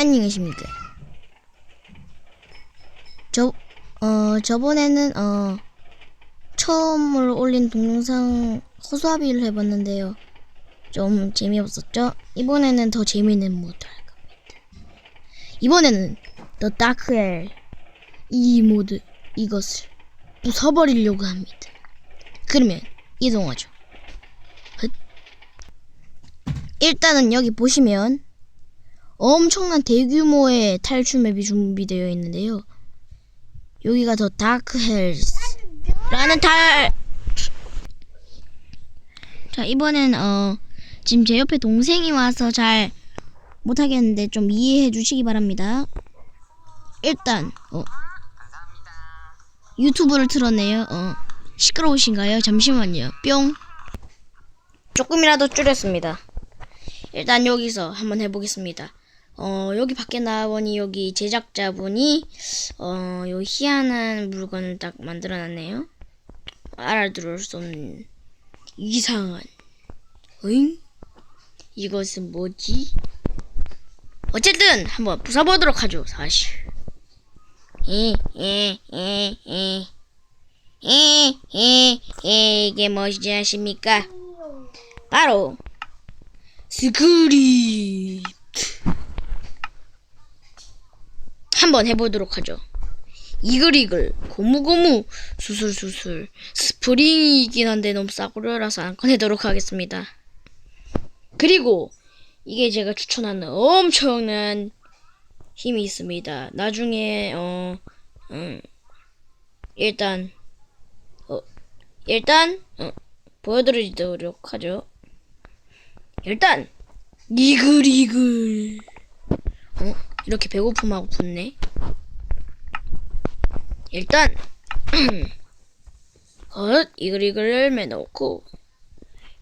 안녕하십니까. 저, 어, 저번에는, 어, 처음으로 올린 동영상 허수아비를 해봤는데요. 좀 재미없었죠? 이번에는 더 재미있는 모드 할 겁니다. 이번에는 Dark Hell 이 모드, 이것을 부숴버리려고 합니다. 그러면 이동하죠. 헛. 일단은 여기 보시면 엄청난 대규모의 탈출 맵이 준비되어 있는데요. 여기가 더 다크 헬스 라는 탈. 자 이번엔 어 지금 제 옆에 동생이 와서 잘 못하겠는데 좀 이해해 주시기 바랍니다. 일단 어 유튜브를 틀었네요. 어 시끄러우신가요? 잠시만요. 뿅. 조금이라도 줄였습니다. 일단 여기서 한번 해보겠습니다. 어, 여기 밖에 나와보니 여기 제작자분이 어, 요 희한한 물건을 딱 만들어놨네요. 알아들을 수 없는 이상한. 응? 이것은 뭐지? 어쨌든 한번 부숴보도록 하죠. 사실. 에, 에, 에, 에. 에, 에, 에, 이게 무엇이지 아십니까? 바로 스크립트 한번 해보도록 하죠. 이글이글 고무고무 수술수술 스프링이긴 한데 너무 싸구려라서 안 꺼내도록 하겠습니다. 그리고 이게 제가 추천하는 엄청난 힘이 있습니다. 나중에 어 음, 일단 어 일단 어, 보여드리도록 하죠. 일단 이글이글 어? 이렇게 배고픔하고 붙네. 일단 헛 이글이글 열매 넣고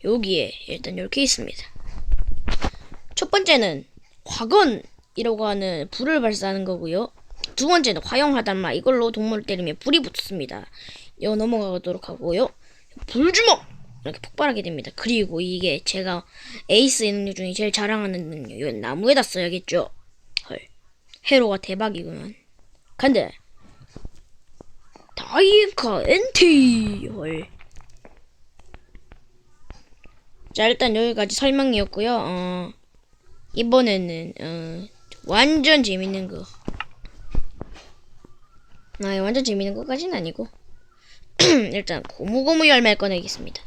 여기에 일단 이렇게 있습니다. 첫 번째는 화건이라고 하는 불을 발사하는 거고요. 두 번째는 화용하단마 이걸로 동물을 때리면 불이 붙습니다. 이거 넘어가도록 하고요. 불주먹 이렇게 폭발하게 됩니다. 그리고 이게 제가 에이스의 능력 중에 제일 자랑하는 능력 이건 나무에다 써야겠죠. 헐 해로가 대박이구만. 근데 다이앤카 엔티 헐. 자 일단 여기까지 설명이었고요. 어, 이번에는 어, 완전 재밌는 거. 아 완전 재밌는 것까지는 아니고 일단 고무고무 열매를 꺼내겠습니다.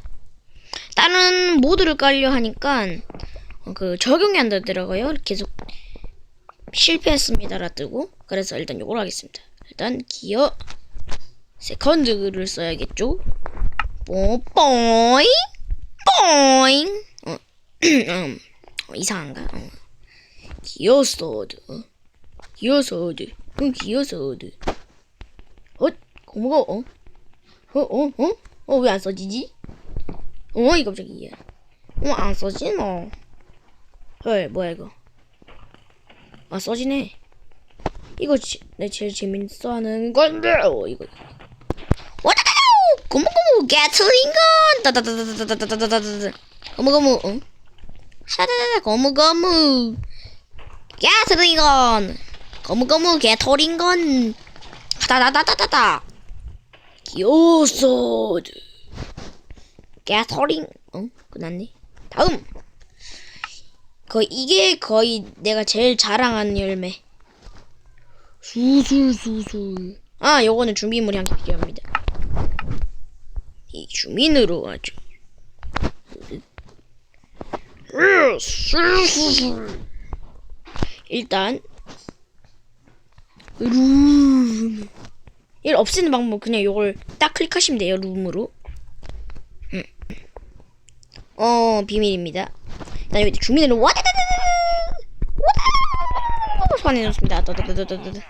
다른 모드를 깔려 하니까 어, 그 적용이 안 되더라고요. 계속 실패했습니다라 뜨고 그래서 일단 요걸 하겠습니다. 일단 기어 세컨드를 써야겠죠. 뽀 뽀잉 뽀잉 어, 음, 어, 이상한가? 어. 기어 소드 어. 기어 소드 응 기어 소드 어? 고무가 어? 어? 어? 어? 어? 왜 안 써지지? 어? 이 깜짝이야 어? 안 써지노 헐 뭐야 이거 아 써지네 이거 지, 내 제일 재밌어 하는 건데 어 이거 와다다다 고무고무 게틀링건 따다다다다다다다다다 고무고무 응? 샤다다다 고무고무 게틀링건 고무고무 게토링건 다다다다다다 기어소드 게토링 응? 끝났네 다음 거 이게 거의 내가 제일 자랑하는 열매. 수술수술. 아, 요거는 준비물이 한개 필요합니다. 이 주민으로 아주. 수술수술. 일단 룸. 일 없애는 방법 그냥 요걸 딱 클릭하시면 돼요 룸으로. 음. 어 비밀입니다. 나 여기 주민으로 와다다다다 와다 소환해 줬습니다. 따다다다다다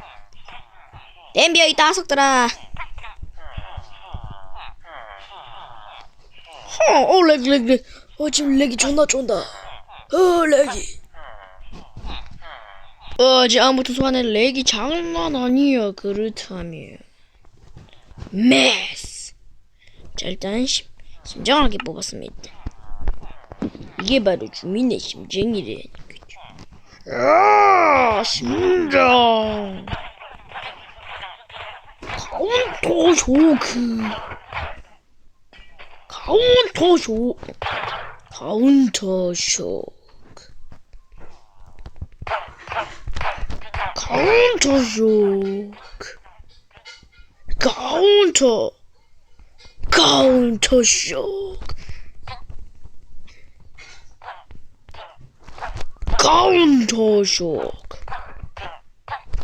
댐비어 이 따석들아. 어, 어, 렉, 렉, 렉. 어, 지금 렉이 존나 쫀다. 어, 렉이. 어제 아무튼 소환해 렉이 장난 아니야. 그렇다면. 메스. 자, 일단 심, 심정하게 뽑았습니다. 이게 바로 주민의 심정이래. 아! 아, 심장. 카운터 쇼크. 카운터 쇼. 카운터 쇼크. 카운터 쇼크. 카운터. 카운터 쇼크. 카운터 쇼크.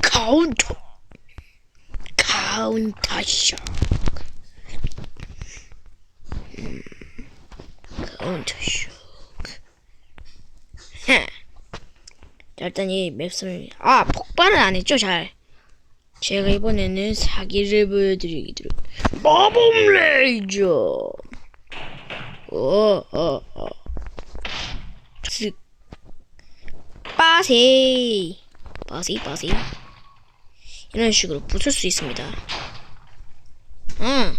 카운터. 카운터 쇼크. 음, 카운터 쇼크. 헤. 자, 일단 이 맵을 아 폭발은 안 했죠 잘. 제가 이번에는 사기를 보여드리기로 마법 레이저. 어어어. 쓱. 빠세. 빠세 빠세. 이런 식으로 붙을 수 있습니다. 응.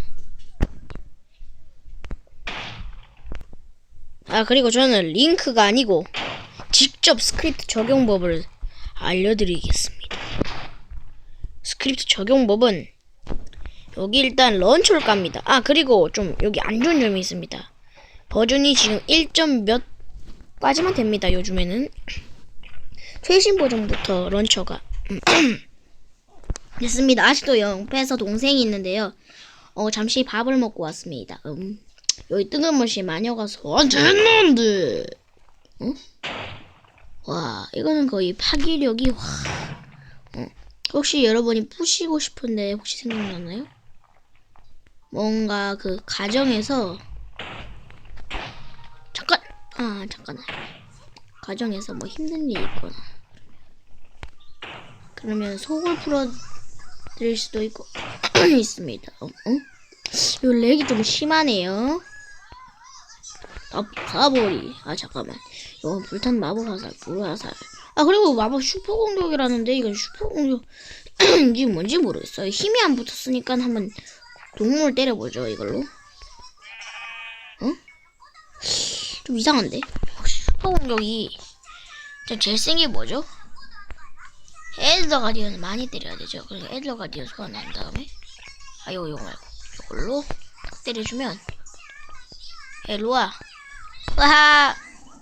아 그리고 저는 링크가 아니고 직접 스크립트 적용법을 알려드리겠습니다. 스크립트 적용법은 여기 일단 런처를 깝니다. 아 그리고 좀 여기 안 좋은 점이 있습니다. 버전이 지금 1점 몇까지만 됩니다. 요즘에는 최신 버전부터 런처가 됐습니다. 아직도 영패에서 동생이 있는데요. 어 잠시 밥을 먹고 왔습니다. 음 여기 뜬금없이 마녀가 소환됐는데 응? 와 이거는 거의 파괴력이 와 어. 혹시 여러분이 부시고 싶은데 혹시 생각나나요? 뭔가 그 가정에서 잠깐 아 잠깐 가정에서 뭐 힘든 일이 있거나 그러면 속을 풀어드릴 수도 있고 있습니다. 어? 어? 요 렉이 좀 심하네요. 아, 가버리. 아, 잠깐만. 이건 불탄 마법 화살, 불 화살. 아, 그리고 마법 슈퍼 공격이라는데, 이건 슈퍼 공격인지 뭔지 모르겠어요. 힘이 안 붙었으니까 한번 동물 때려보죠, 이걸로. 어? 좀 이상한데? 슈퍼 공격이 저 제일 센 게 뭐죠? 엘더 가디언을 많이 때려야 되죠. 그래서 엘더 가디언 소환한 다음에 아 이거 이거 말고 이걸로 딱 때려주면 엘로와 와,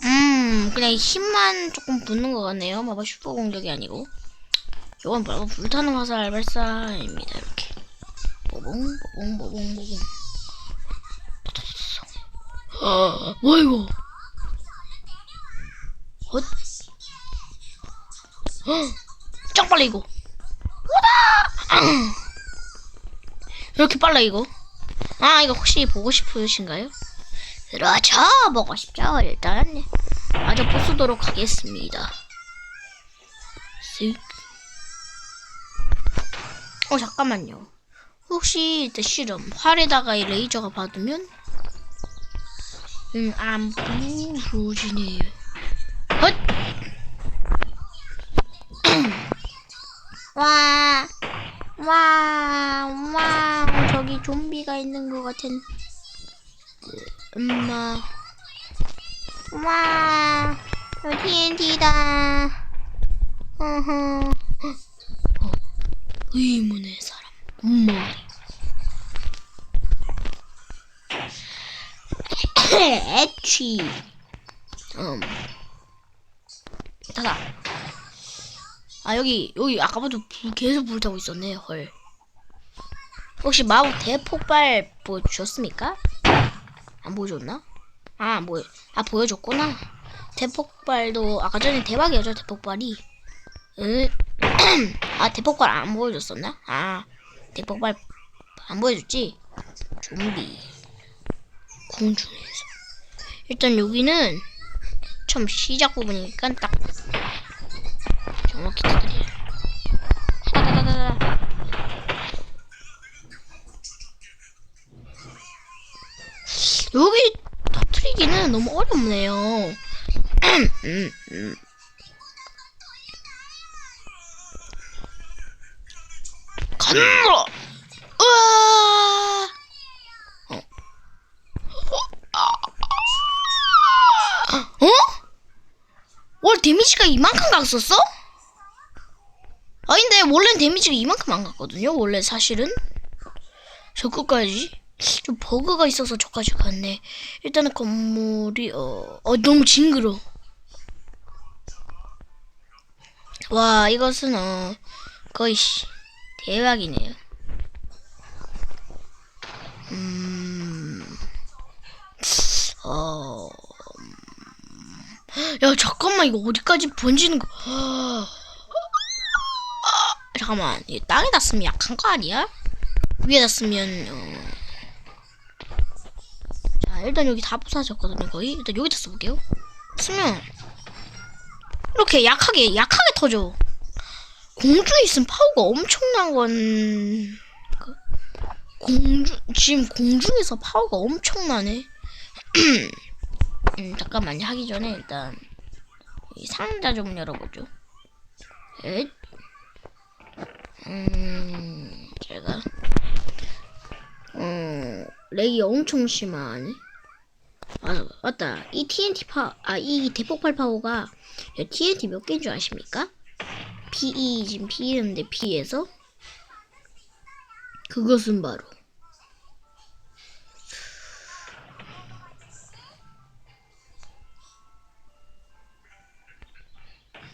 음 그냥 힘만 조금 붙는 것 같네요. 마법 슈퍼 공격이 아니고 이건 뭐라고 불타는 화살 발사입니다. 이렇게 뽀봉 뽀봉 뽀봉 뽀봉 아 뭐야 이거 헛. 짱 빨라 이거. 오다! 이렇게 빨라 이거. 아 이거 혹시 보고 싶으신가요? 그렇죠. 보고 싶죠. 일단 마저 부수도록 하겠습니다. 쓱. 어 잠깐만요. 혹시 일단 실험? 활에다가 이 레이저가 받으면? 음안 부러지네요 헛 와, 와, 와, 저기 좀비가 있는 것 같은. 엄마. 와, 여기 TNT다. 어허. 어, 의문의 사람. 엄마. 애취. 음. 닫아. 아 여기 여기 아까부터 불, 계속 불 타고 있었네 헐 혹시 마법 대폭발 보여주셨습니까? 안 보여줬나? 아 뭐, 아 보여줬구나 대폭발도 아까 전에 대박이었죠 대폭발이 으, 아 대폭발 안 보여줬었나? 아 대폭발 안 보여줬지? 좀비 공중에서 일단 여기는 처음 시작 부분이니까 딱 정확히 두드려. 다다다다다. 여기 터트리기는 너무 어렵네요. 간다. 으아. 어? 어? 월 데미지가 이만큼 갔었어? 아 근데 원래는 데미지가 이만큼 안 갔거든요. 원래 사실은 저 끝까지 좀 버그가 있어서 저까지 갔네. 일단은 건물이 어, 어 너무 징그러. 와 이것은 어 거의 씨, 대박이네요. 음, 어, 음. 야 잠깐만 이거 어디까지 번지는 거? 아, 잠깐만 이 땅에다 쓰면 약한 거 아니야? 위에다 쓰면 어. 자 일단 여기 다 부서졌거든요 거의 일단 여기다 써볼게요. 쓰면 이렇게 약하게 약하게 터져. 공중에 있으면 파워가 엄청난 건 그, 공중 지금 공중에서 파워가 엄청나네. 음, 잠깐만요 하기 전에 일단 이 상자 좀 열어보죠. 에? 음 제가 음 렉이 엄청 심하네. 아 맞다 이 TNT 파 아 이 대폭발 파워가 TNT 몇 개인 줄 아십니까? PE 지금 P인데 P에서 그것은 바로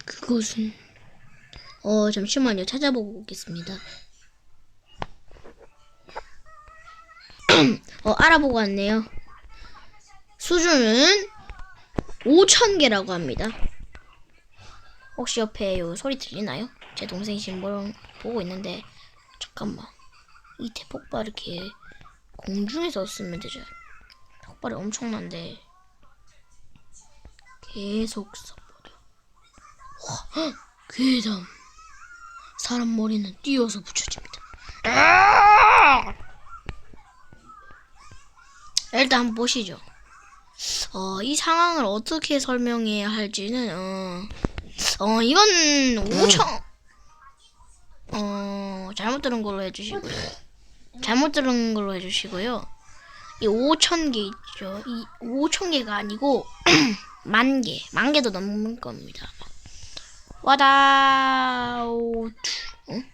그것은 어 잠시만요 찾아보고 오겠습니다. 어 알아보고 왔네요. 수준은 5,000개라고 합니다. 혹시 옆에 요 소리 들리나요? 제 동생이 지금 뭘 보고 있는데 잠깐만 이 대폭발 이렇게 공중에서 쓰면 되죠. 폭발이 엄청난데 계속 써버려. 와, 헉, 괴담. 사람 머리는 띄어서 붙여집니다. 아! 일단 한번 보시죠. 어, 이 상황을 어떻게 설명해야 할지는 어, 어 이건 5천 어 잘못 들은 걸로 해주시고요. 잘못 들은 걸로 해주시고요. 이 5천 개 있죠. 이 5천 개가 아니고 만 개, 만 개도 넘는 겁니다. 와다오 응?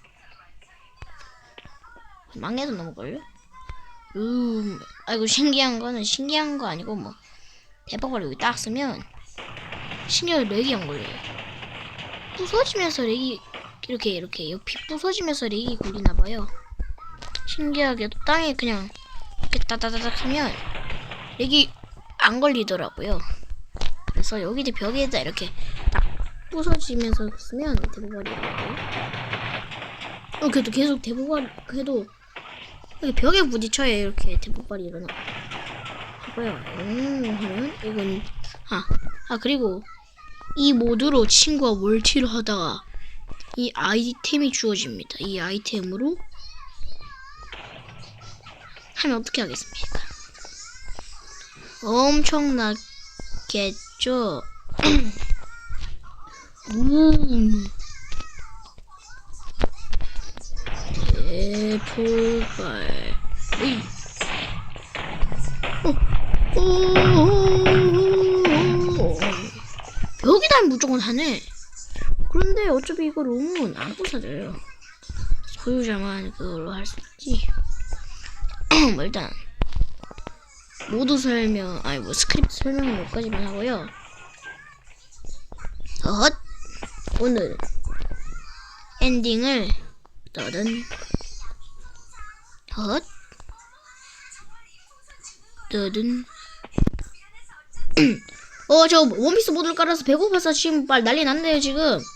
만 개도 넘을걸요? 음, 아이고 신기한 거는 신기한 거 아니고 뭐 대박을 여기 딱 쓰면 신기하게 렉이 안 걸려요. 부서지면서 렉이 이렇게 이렇게 옆이 부서지면서 렉이 걸리나 봐요. 신기하게 땅에 그냥 이렇게 따다다닥 하면 렉이 안 걸리더라고요. 그래서 여기 벽에다 이렇게 딱 부서지면서 쓰면 대보발이 나고요. 어, 그래도 계속 그래도 이렇게 벽에 부딪혀야 이렇게 대폭발이 일어나. 하고요. 음, 이건 아, 아 그리고 이 모드로 친구와 멀티를 하다가 이 아이템이 주어집니다. 이 아이템으로 하면 어떻게 하겠습니까? 엄청나겠죠. 음. 대포발. 어, 벽이다 무조건 하네. 그런데 어차피 이거 룸은 안 부서져요. 소유자만 그걸로 할 수 있지. 뭐 일단 모두 설명, 아니 뭐 스크립트 설명은 여기까지만 하고요. 헛 오늘 엔딩을 떠든 헛 떠든 어 저 원피스 모드를 깔아서 배고파서 지금 빨 난리 났네요 지금